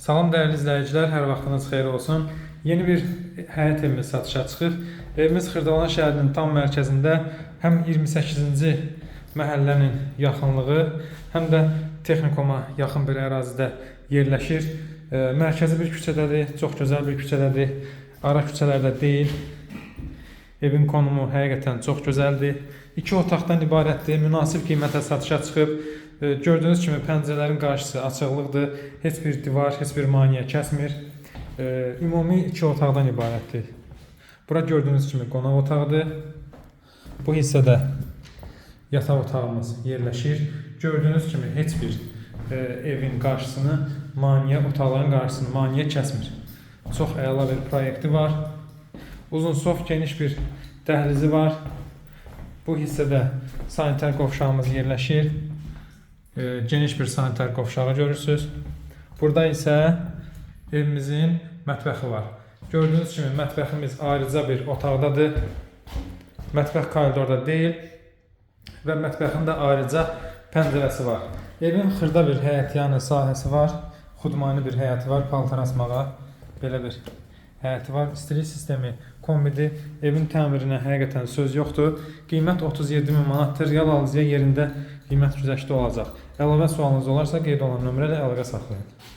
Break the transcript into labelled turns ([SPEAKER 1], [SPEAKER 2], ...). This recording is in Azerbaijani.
[SPEAKER 1] Salam dəyərli izləyicilər, hər vaxtınız xeyir olsun. Yeni bir həyət evimiz satışa çıxır. Evimiz Xırdalan şəhərinin tam mərkəzində həm 28-ci məhəllənin yaxınlığı, həm də texnikuma yaxın bir ərazidə yerləşir. E, Mərkəzi bir küçədədir, çox gözəl bir küçədədir. Ara küçələrdə deyil. Evin konumu həqiqətən çox gözəldir. İki otaqdan ibarətdir. Münasib qiymətə satışa çıxıb. E, Gördüyünüz kimi pəncərələrin qarşısı açıqlıqdır. Heç bir divar, heç bir maneə kəsmir. E, Ümumi iki otaqdan ibarətdir. Bura gördüyünüz kimi qonaq otağıdır. Bu hissədə yataq otağımız yerləşir. Gördüyünüz kimi heç bir e, evin qarşısını maneə otaqların qarşısını maneə kəsmir. Çox əla bir proyekti var. Uzun sof geniş bir dəhlizi var. Bu hissədə sanitar qovşağımız yerləşir. E, geniş bir sanitar qovşağı görürsüz. Burada isə evimizin mətbəxi var. Gördüyünüz kimi mətbəximiz ayrıca bir otaqdadır. Mətbəx koridorda deyil və mətbəxin də ayrıca pəncərəsi var. Evin xırda bir həyətyanı sahəsi var. Xudmani bir həyəti var, paltar asmağa belə bir həyəti var. İstilik sistemi kombidir. Evin təmirinə həqiqətən söz yoxdur. Qiymət 37 min manatdır. Yal alıcıya yerində qiymət güzəşti olacaq. Əlavə sualınız olarsa qeyd olunan nömrə ilə əlaqə saxlayın.